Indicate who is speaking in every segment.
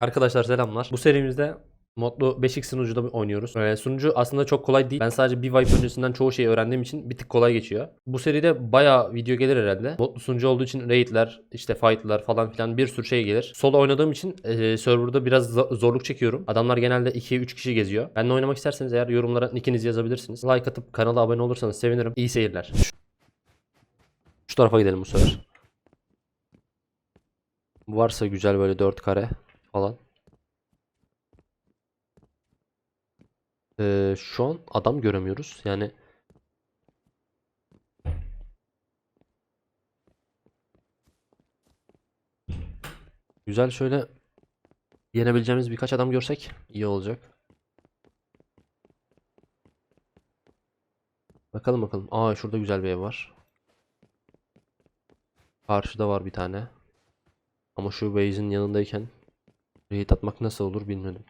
Speaker 1: Arkadaşlar selamlar. Bu serimizde modlu 5x sunucuda oynuyoruz. Ee, sunucu aslında çok kolay değil. Ben sadece bir wipe öncesinden çoğu şeyi öğrendiğim için bir tık kolay geçiyor. Bu seride bayağı video gelir herhalde. Modlu sunucu olduğu için raidler, işte fightlar falan filan bir sürü şey gelir. Solo oynadığım için e, serverda biraz zo- zorluk çekiyorum. Adamlar genelde 2-3 kişi geziyor. Benimle oynamak isterseniz eğer yorumlara nickinizi yazabilirsiniz. Like atıp kanala abone olursanız sevinirim. İyi seyirler. Şu tarafa gidelim bu sefer. Varsa güzel böyle 4 kare falan. Ee, şu an adam göremiyoruz. Yani güzel şöyle yenebileceğimiz birkaç adam görsek iyi olacak. Bakalım bakalım. Aa şurada güzel bir ev var. Karşıda var bir tane. Ama şu base'in yanındayken raid atmak nasıl olur bilmedim.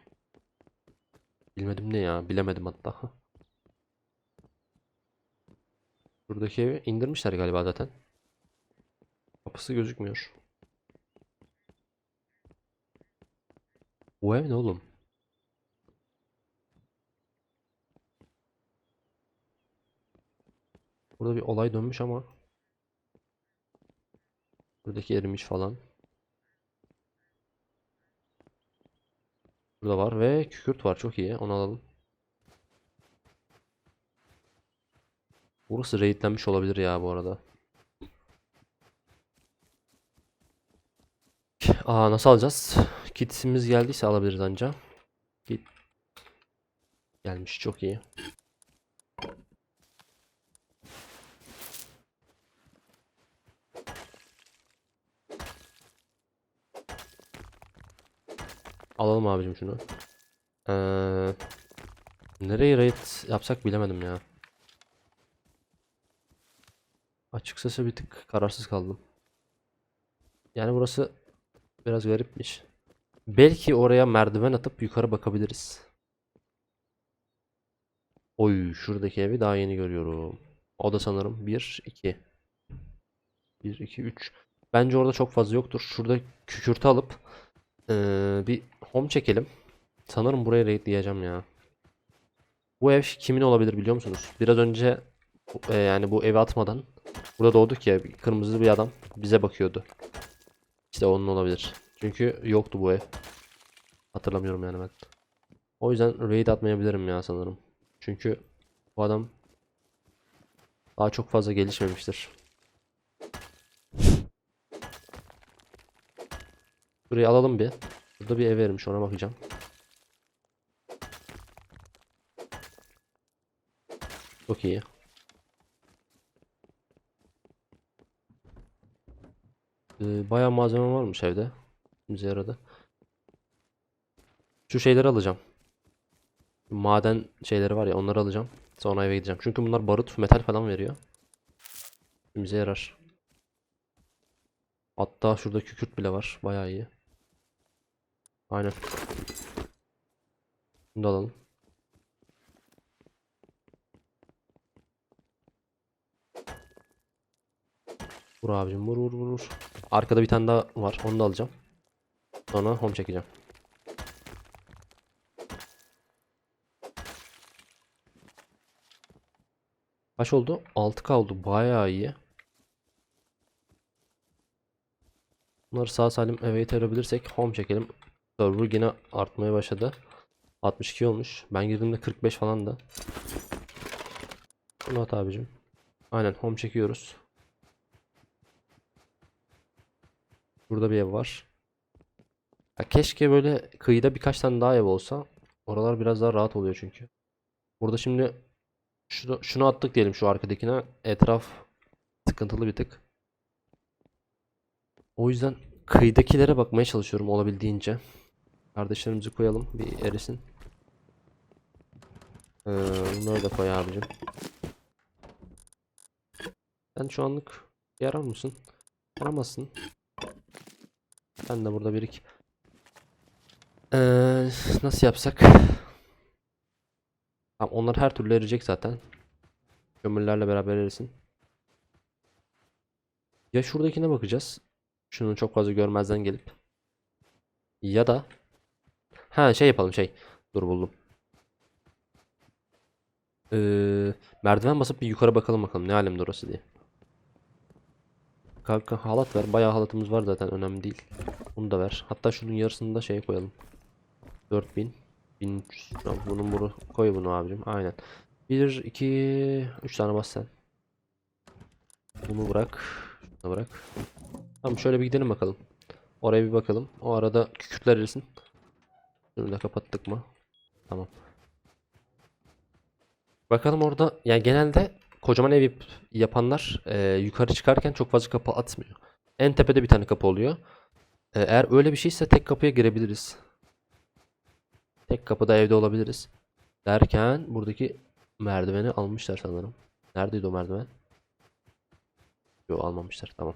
Speaker 1: Bilmedim ne ya? Bilemedim hatta. Buradaki evi indirmişler galiba zaten. Kapısı gözükmüyor. Bu ev ne oğlum? Burada bir olay dönmüş ama Buradaki erimiş falan. Burada var ve kükürt var çok iyi. Onu alalım. Burası raidlenmiş olabilir ya bu arada. Aa nasıl alacağız? Kitimiz geldiyse alabiliriz anca. Kit gelmiş çok iyi. Alalım abicim şunu. Ee, nereye raid yapsak bilemedim ya. Açıkçası bir tık kararsız kaldım. Yani burası biraz garipmiş. Belki oraya merdiven atıp yukarı bakabiliriz. Oy şuradaki evi daha yeni görüyorum. O da sanırım 1 2 1 2 3. Bence orada çok fazla yoktur. Şurada kükürtü alıp ee, bir home çekelim. Sanırım buraya raid diyeceğim ya. Bu ev kimin olabilir biliyor musunuz? Biraz önce e, yani bu evi atmadan burada doğduk ya kırmızı bir adam bize bakıyordu. İşte onun olabilir. Çünkü yoktu bu ev. Hatırlamıyorum yani ben. O yüzden raid atmayabilirim ya sanırım. Çünkü bu adam daha çok fazla gelişmemiştir. Burayı alalım bir. Burada bir ev vermiş ona bakacağım. Çok iyi. Ee, bayağı malzeme varmış evde. Bize yaradı. Şu şeyleri alacağım. Maden şeyleri var ya onları alacağım. Sonra eve gideceğim. Çünkü bunlar barut, metal falan veriyor. Bize yarar. Hatta şurada kükürt bile var. Bayağı iyi. Aynen. Bunu da alalım. Vur abicim vur vur vur. Arkada bir tane daha var. Onu da alacağım. Sonra home çekeceğim. Kaç oldu? 6K oldu. Bayağı iyi. Bunları sağ salim eve iterebilirsek home çekelim. Server yine artmaya başladı. 62 olmuş. Ben girdiğimde 45 falan da. Bunu at abicim. Aynen home çekiyoruz. Burada bir ev var. Ya keşke böyle kıyıda birkaç tane daha ev olsa. Oralar biraz daha rahat oluyor çünkü. Burada şimdi şunu, şunu attık diyelim şu arkadakine. Etraf sıkıntılı bir tık. O yüzden kıyıdakilere bakmaya çalışıyorum olabildiğince. Kardeşlerimizi koyalım bir erisin. Ee, bunları da koy abicim. Sen şu anlık yarar mısın? Yaramazsın. Ben de burada birik. Ee, nasıl yapsak? Tamam, onlar her türlü erecek zaten. Kömürlerle beraber erisin. Ya şuradakine bakacağız. Şunu çok fazla görmezden gelip. Ya da Ha şey yapalım şey. Dur buldum. Ee, merdiven basıp bir yukarı bakalım bakalım ne alemde orası diye. Kanka halat ver. Bayağı halatımız var zaten önemli değil. Bunu da ver. Hatta şunun yarısını da şeye koyalım. 4000 1300 Tamam, bunun bunu koy bunu abicim. Aynen. 1 2 3 tane bas sen. Bunu bırak. Şunu bırak. Tamam şöyle bir gidelim bakalım. Oraya bir bakalım. O arada kükürtler erisin. Şunu da kapattık mı? Tamam. Bakalım orada yani genelde kocaman ev yap- yapanlar e, yukarı çıkarken çok fazla kapı atmıyor. En tepede bir tane kapı oluyor. E, eğer öyle bir şeyse tek kapıya girebiliriz. Tek kapıda evde olabiliriz. Derken buradaki merdiveni almışlar sanırım. Neredeydi o merdiven? Yok almamışlar. Tamam.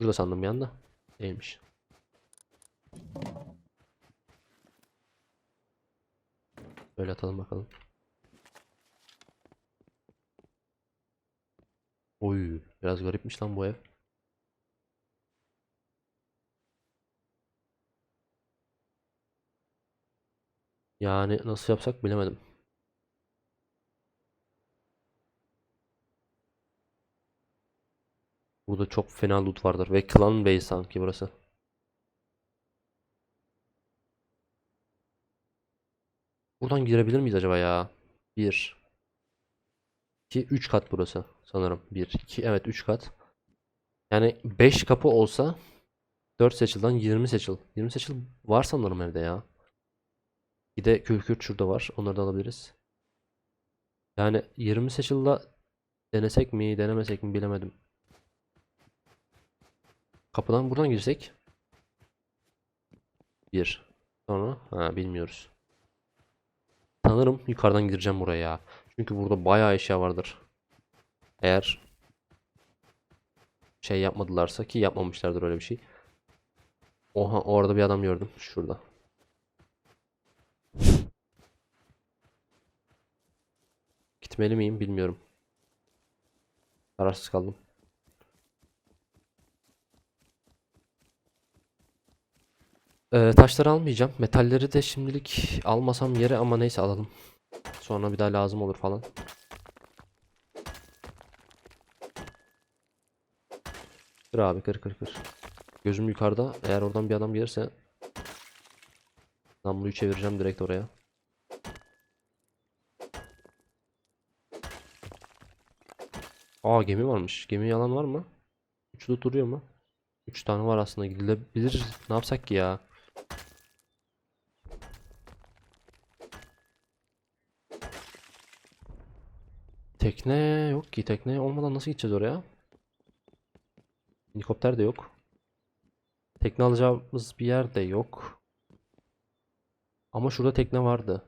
Speaker 1: Burada sandım bir anda. Değilmiş. Böyle atalım bakalım. Oy, biraz garipmiş lan bu ev. Yani nasıl yapsak bilemedim. Burada çok fena loot vardır ve Clan Base sanki burası. Buradan girebilir miyiz acaba ya? 1 2 3 kat burası sanırım. 1 2 evet 3 kat. Yani 5 kapı olsa 4 seçilden 20 seçil. 20 seçil var sanırım evde ya. Bir de kürkürt şurada var. Onları da alabiliriz. Yani 20 seçilde denesek mi, denemesek mi bilemedim. Kapıdan buradan girsek. Bir. Sonra ha bilmiyoruz. Sanırım yukarıdan gireceğim buraya ya. Çünkü burada bayağı eşya vardır. Eğer şey yapmadılarsa ki yapmamışlardır öyle bir şey. Oha orada bir adam gördüm şurada. Gitmeli miyim bilmiyorum. Kararsız kaldım. Ee, taşları almayacağım. Metalleri de şimdilik almasam yere ama neyse alalım. Sonra bir daha lazım olur falan. Kır abi kır kır kır. Gözüm yukarıda. Eğer oradan bir adam gelirse namluyu çevireceğim direkt oraya. Aa gemi varmış. Gemi alan var mı? Üçlü duruyor mu? Üç tane var aslında gidilebilir. Ne yapsak ki ya? Tekne yok ki. Tekne olmadan nasıl gideceğiz oraya? Helikopter de yok. Tekne alacağımız bir yer de yok. Ama şurada tekne vardı.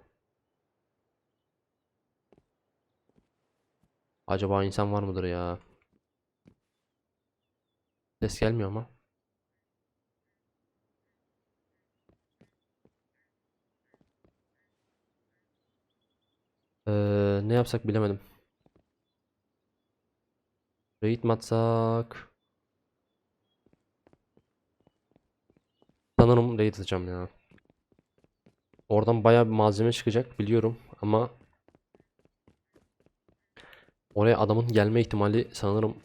Speaker 1: Acaba insan var mıdır ya? Ses gelmiyor ama. Ee, ne yapsak bilemedim. Raid mi? Sanırım raid atacağım ya. Oradan bayağı bir malzeme çıkacak biliyorum ama oraya adamın gelme ihtimali sanırım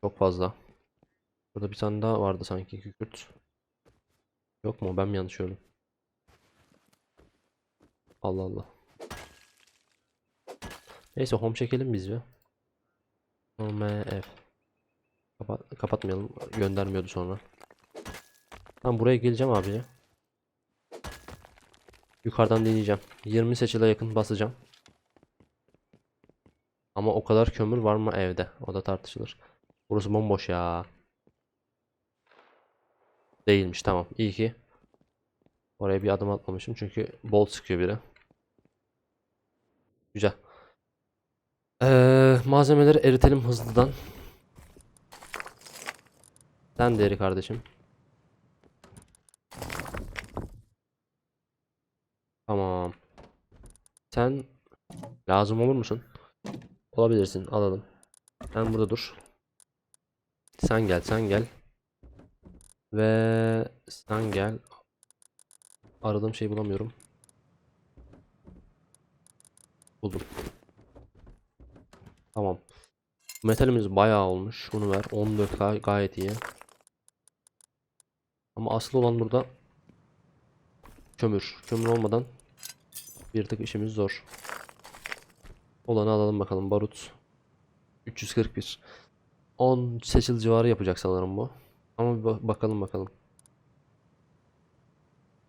Speaker 1: çok fazla. Burada bir tane daha vardı sanki kükürt. Yok mu? Ben mi yanlış gördüm? Allah Allah. Neyse home çekelim biz bir. Home F. Kapat kapatmayalım. Göndermiyordu sonra. Tamam buraya geleceğim abi ya. Yukarıdan deneyeceğim. 20 seçile yakın basacağım. Ama o kadar kömür var mı evde? O da tartışılır. Burası bomboş ya. Değilmiş tamam. İyi ki. Oraya bir adım atmamışım çünkü bol sıkıyor biri. Güzel. Ee, malzemeleri eritelim hızlıdan. Sen de eri kardeşim. Tamam. Sen lazım olur musun? Olabilirsin. Alalım. Sen burada dur. Sen gel, sen gel. Ve sen gel. aradığım şeyi bulamıyorum. Buldum. Tamam. Metalimiz bayağı olmuş. Bunu ver. 14 gay- gayet iyi. Ama asıl olan burada kömür. Kömür olmadan bir tık işimiz zor. Olanı alalım bakalım. Barut 341. 10 seçil civarı yapacak sanırım bu. Ama bir ba- bakalım bakalım.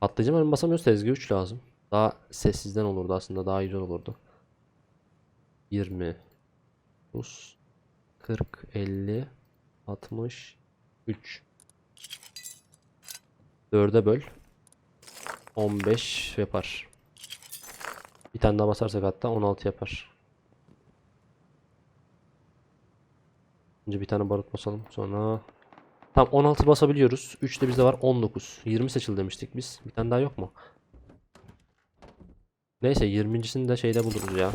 Speaker 1: Patlayıcı mermi basamıyoruz. Tezgah 3 lazım. Daha sessizden olurdu aslında. Daha güzel olurdu. 20 30 40 50 60 3 4'e böl 15 yapar. Bir tane daha basarsak hatta 16 yapar. Önce bir tane barut basalım. Sonra Tam 16 basabiliyoruz. 3 de bizde var 19. 20 seçil demiştik biz. Bir tane daha yok mu? Neyse 20.sini de şeyde buluruz ya.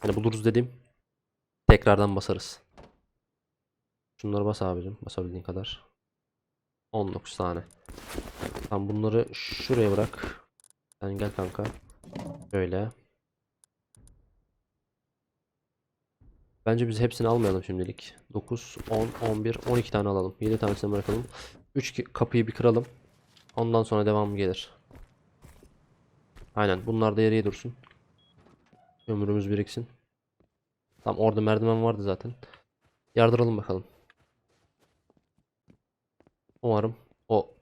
Speaker 1: Hani buluruz dediğim tekrardan basarız. Şunları bas abicim. Basabildiğin kadar. 19 tane. Tamam bunları şuraya bırak. Sen gel kanka. Böyle. Bence biz hepsini almayalım şimdilik. 9, 10, 11, 12 tane alalım. 7 tanesini bırakalım. 3 kapıyı bir kıralım. Ondan sonra devamı gelir. Aynen bunlar da yere dursun. Ömrümüz biriksin. Tamam orada merdiven vardı zaten. Yardıralım bakalım. Umarım o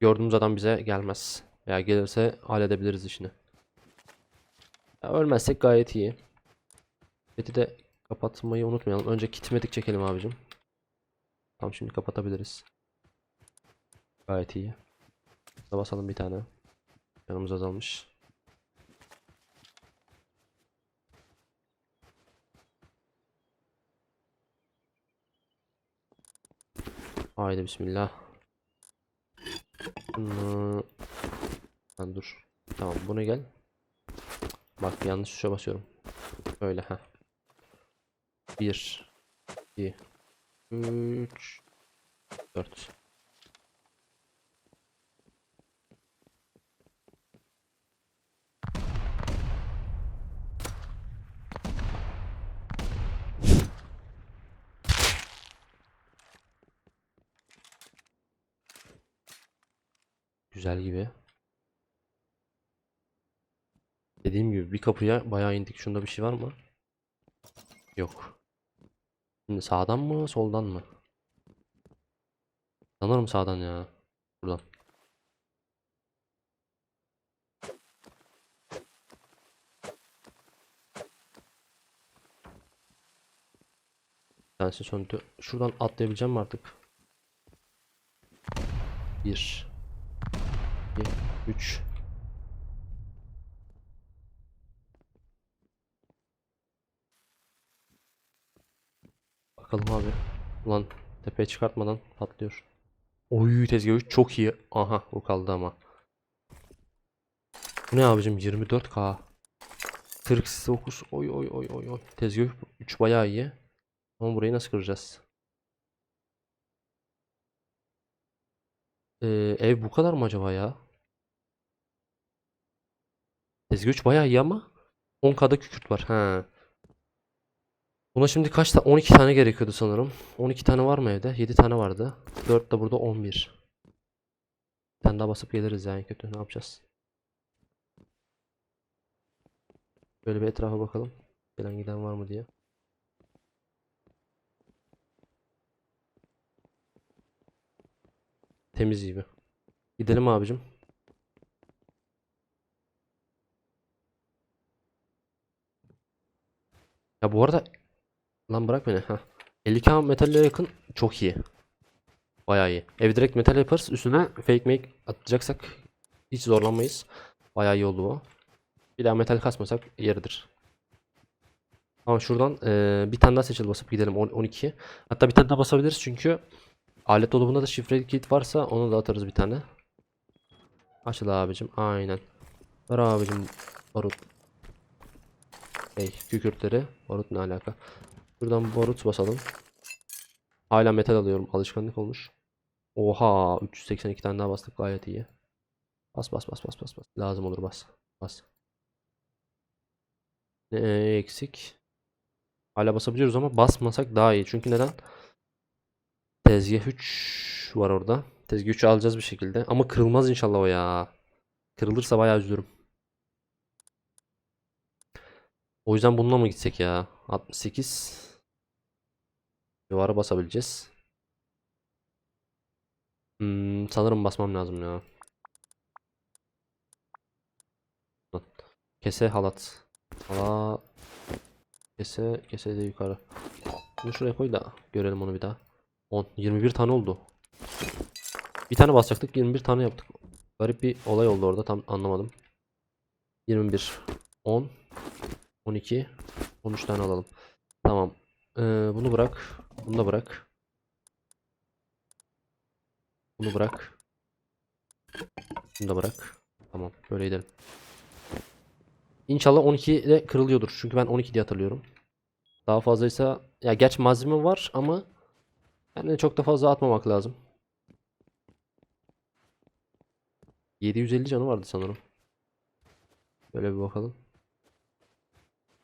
Speaker 1: gördüğümüz adam bize gelmez. Veya gelirse halledebiliriz işini. Ya ölmezsek gayet iyi. Beti de kapatmayı unutmayalım. Önce kitmedik çekelim abicim. Tamam şimdi kapatabiliriz. Gayet iyi. Şuna basalım bir tane. Yanımız azalmış. Haydi bismillah. Bunu... Dur. Tamam buna gel. Bak yanlış tuşa basıyorum. Böyle ha. 1 2 3 4 Güzel gibi. Dediğim gibi bir kapıya bayağı indik. Şunda bir şey var mı? Yok. Şimdi sağdan mı, soldan mı? Sanırım sağdan ya. Buradan. Tanesi söndü. Şuradan atlayabileceğim mi artık? 1 2 3 Bakalım abi. Ulan tepeye çıkartmadan patlıyor. Oy tezgahı çok iyi. Aha o kaldı ama. Bu ne abicim 24k. 49 oy oy oy oy oy. Tezgah 3 bayağı iyi. Ama burayı nasıl kıracağız? Ee, ev bu kadar mı acaba ya? Tezgah 3 bayağı iyi ama 10k'da kükürt var. Ha. Buna şimdi kaç tane? 12 tane gerekiyordu sanırım. 12 tane var mı evde? 7 tane vardı. 4 de burada 11. Bir tane daha basıp geliriz yani kötü. Ne yapacağız? Böyle bir etrafa bakalım. Gelen giden var mı diye. Temiz gibi. Gidelim abicim. Ya bu arada Lan bırak beni. Heh. 50k metalle yakın çok iyi. Bayağı iyi. Ev direkt metal yaparız. Üstüne fake make atacaksak hiç zorlanmayız. Bayağı iyi oldu bu. Bir daha metal kasmasak yeridir. Ama şuradan eee, bir tane daha seçil basıp gidelim. On- 12. Hatta bir tane daha basabiliriz çünkü alet dolabında da şifreli kit varsa onu da atarız bir tane. Açıl abicim. Aynen. Ver abicim barut. Hey, kükürtleri. Barut ne alaka? Buradan barut basalım. Hala metal alıyorum. Alışkanlık olmuş. Oha 382 tane daha bastık gayet iyi. Bas bas bas bas bas bas. Lazım olur bas. Bas. Ne eksik? Hala basabiliyoruz ama basmasak daha iyi. Çünkü neden? Tezgah 3 var orada. Tezgah 3'ü alacağız bir şekilde. Ama kırılmaz inşallah o ya. Kırılırsa bayağı üzülürüm. O yüzden bununla mı gitsek ya? 68 civarı basabileceğiz. Hmm, sanırım basmam lazım ya. Kese halat. Hala kese kese de yukarı. Bunu şuraya koy da görelim onu bir daha. 10 21 tane oldu. Bir tane basacaktık 21 tane yaptık. Garip bir olay oldu orada tam anlamadım. 21 10 12 13 tane alalım. Tamam. Ee, bunu bırak. Bunu da bırak. Bunu bırak. Bunu da bırak. Tamam. Böyle gidelim. İnşallah 12 de kırılıyordur. Çünkü ben 12 diye hatırlıyorum. Daha fazlaysa ya geç malzeme var ama yani çok da fazla atmamak lazım. 750 canı vardı sanırım. Böyle bir bakalım.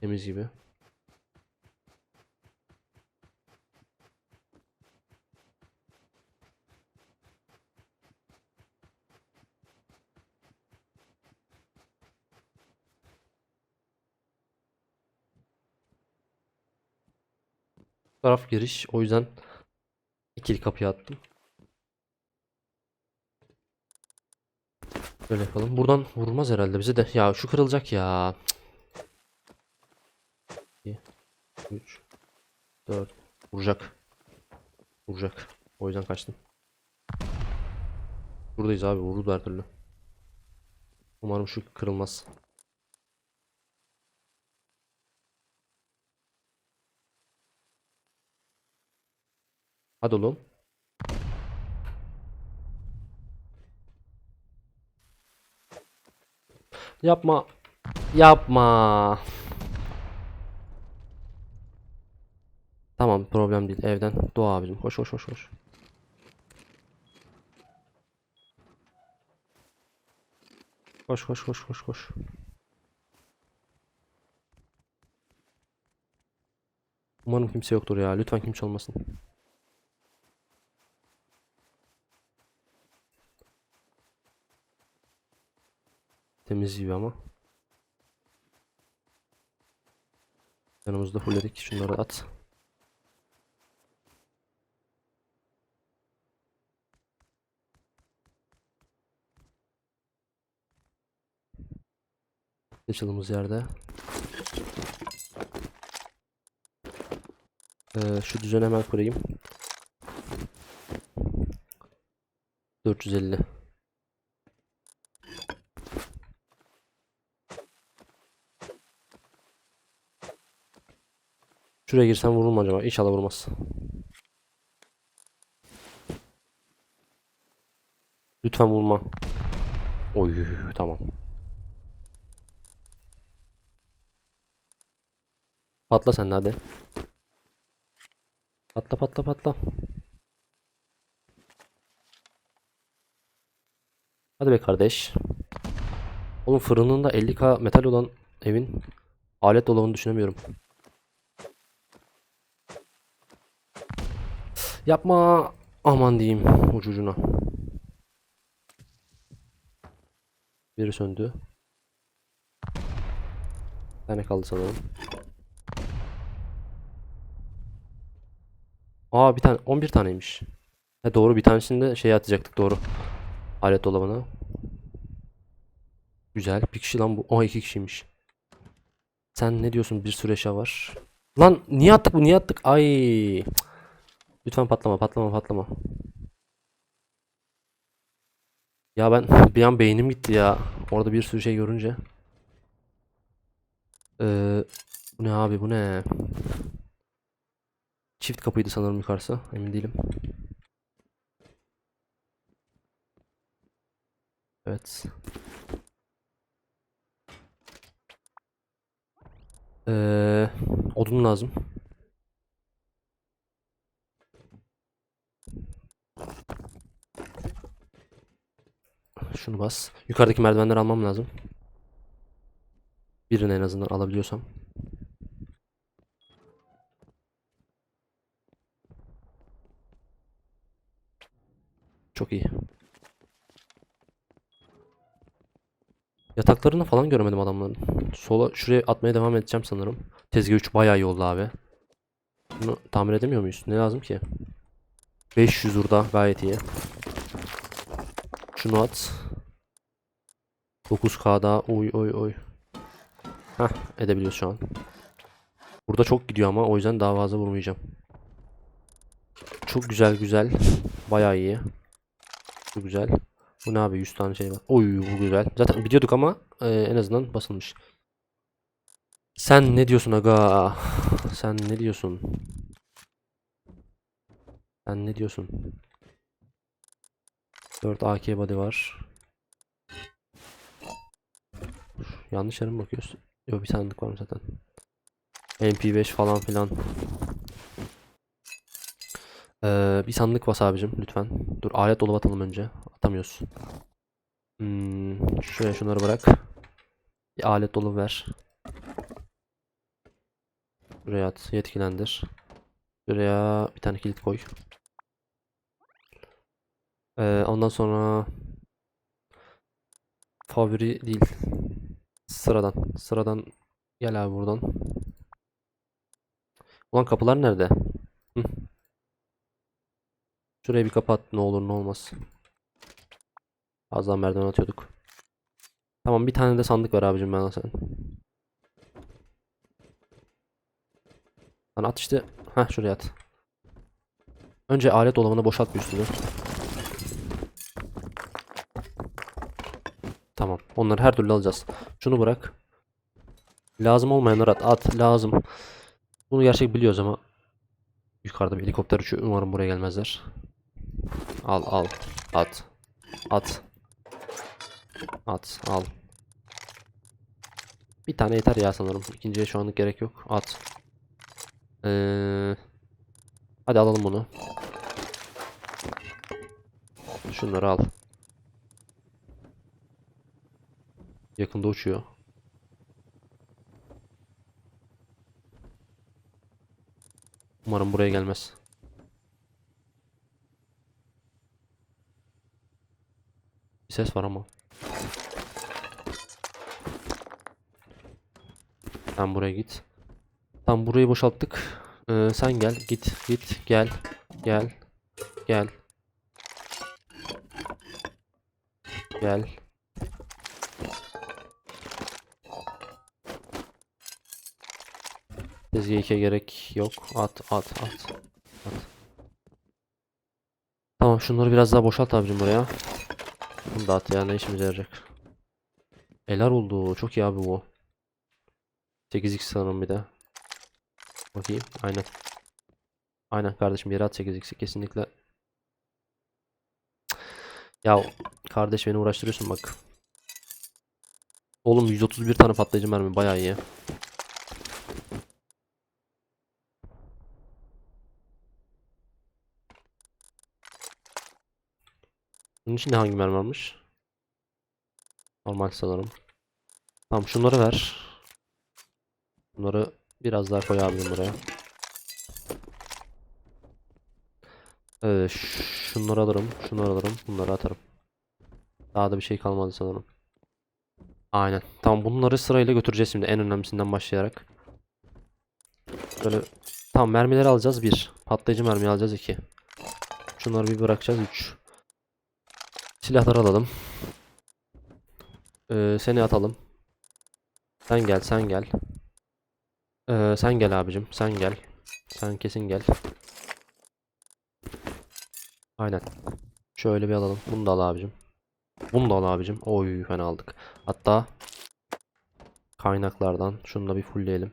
Speaker 1: Temiz gibi. Taraf giriş. O yüzden ikili kapıya attım. Böyle yapalım. Buradan vurmaz herhalde bize de. Ya şu kırılacak ya. 2 3 4 Vuracak. Vuracak. O yüzden kaçtım. Buradayız abi. Vurdu her türlü. Umarım şu kırılmaz. Hadi oğlum. Yapma. Yapma. Tamam problem değil. Evden doğa abicim. Koş koş koş koş. Koş koş koş koş koş. Umarım kimse yoktur ya. Lütfen kimse olmasın. Temiz gibi ama. Yanımızda fullledik. Şunları at. Açılımız yerde. Ee, şu düzeni hemen kurayım. 450. Şuraya girsem vurur mu acaba? İnşallah vurmaz. Lütfen vurma. Oy tamam. Patla sen de hadi. Patla patla patla. Hadi be kardeş. Oğlum fırınında 50k metal olan evin alet dolabını düşünemiyorum. Yapma. Aman diyeyim ucucuna. Biri söndü. Bir tane kaldı sanırım. Aa bir tane 11 taneymiş. He doğru bir tanesini de şeye atacaktık doğru. Alet dolabına. Güzel. Bir kişi lan bu. Aa iki kişiymiş. Sen ne diyorsun? Bir sürü eşya var. Lan niye attık bu? Niye attık? Ay. Lütfen patlama, patlama, patlama. Ya ben bir an beynim gitti ya. Orada bir sürü şey görünce. Ee, bu ne abi bu ne? Çift kapıydı sanırım yukarısı. Emin değilim. Evet. Ee, odun lazım. şunu bas. Yukarıdaki merdivenleri almam lazım. Birini en azından alabiliyorsam. Çok iyi. Yataklarını falan göremedim adamların. Sola şuraya atmaya devam edeceğim sanırım. Tezgah 3 bayağı iyi oldu abi. Bunu tamir edemiyor muyuz? Ne lazım ki? 500 burada gayet iyi. Şunu at. 9K daha. Oy oy oy. Heh edebiliyoruz şu an. Burada çok gidiyor ama o yüzden daha fazla vurmayacağım. Çok güzel güzel. Bayağı iyi. Bu güzel. Bu ne abi 100 tane şey var. Oy bu güzel. Zaten biliyorduk ama e, en azından basılmış. Sen ne diyorsun aga? Sen ne diyorsun? Sen ne diyorsun? 4 AK body var. Yanlış yere mi bakıyoruz? Yok bir sandık var zaten. MP5 falan filan. Ee, bir sandık bas abicim lütfen. Dur alet dolabı atalım önce. Atamıyoruz. Hmm, şuraya şunları bırak. Bir alet dolabı ver. Buraya at. Yetkilendir. Buraya bir tane kilit koy. Ee, ondan sonra favori değil. Sıradan. Sıradan gel abi buradan. Ulan kapılar nerede? Hı. Şuraya bir kapat ne olur ne olmaz. Az daha merdiven atıyorduk. Tamam bir tane de sandık ver abicim ben sen. Lan at işte. Heh şuraya at. Önce alet dolabını boşalt bir üstünü. Tamam. Onları her türlü alacağız. Şunu bırak. Lazım olmayanları at. At. Lazım. Bunu gerçek biliyoruz ama yukarıda bir helikopter uçuyor. Umarım buraya gelmezler. Al al. At. At. At. Al. Bir tane yeter ya sanırım. İkinciye şu anlık gerek yok. At. Ee, hadi alalım bunu. Şunları al. Yakında uçuyor. Umarım buraya gelmez. Bir ses var ama. Sen buraya git. Tam burayı boşalttık. Ee, sen gel, git, git, gel, gel, gel, gel. Tezgah 2'ye gerek yok. At, at, at, at. Tamam, şunları biraz daha boşalt abicim buraya. Bunu da ya, ne işimize yarayacak. Eler oldu, çok iyi abi bu. 8x sanırım bir de. Bakayım. Aynen. Aynen kardeşim yere at 8x'i kesinlikle. Ya kardeş beni uğraştırıyorsun bak. Oğlum 131 tane patlayıcı mermi bayağı iyi. Bunun içinde hangi mermi? Normal sanırım. Tamam şunları ver. Bunları biraz daha koy abim buraya. Evet, şunları alırım, şunları alırım, bunları atarım. Daha da bir şey kalmadı sanırım. Aynen. Tamam bunları sırayla götüreceğiz şimdi en önemlisinden başlayarak. Böyle tamam mermileri alacağız 1. Patlayıcı mermi alacağız 2. Şunları bir bırakacağız 3. Silahları alalım. Ee, seni atalım. Sen gel, sen gel. Ee, sen gel abicim, sen gel. Sen kesin gel. Aynen. Şöyle bir alalım. Bunu da al abicim. Bunu da al abicim. Oy fena aldık. Hatta kaynaklardan şunu da bir fullleyelim.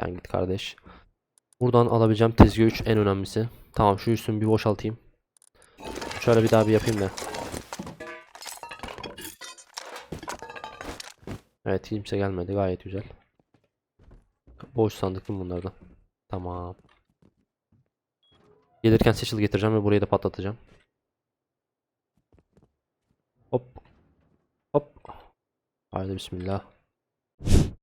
Speaker 1: Sen git kardeş. Buradan alabileceğim tezgah 3 en önemlisi. Tamam şu üstümü bir boşaltayım. Şöyle bir daha bir yapayım da. Evet kimse gelmedi gayet güzel. Boş sandık mı bunlardan? Tamam. Gelirken Seçil getireceğim ve burayı da patlatacağım. Hop. Hop. Haydi bismillah.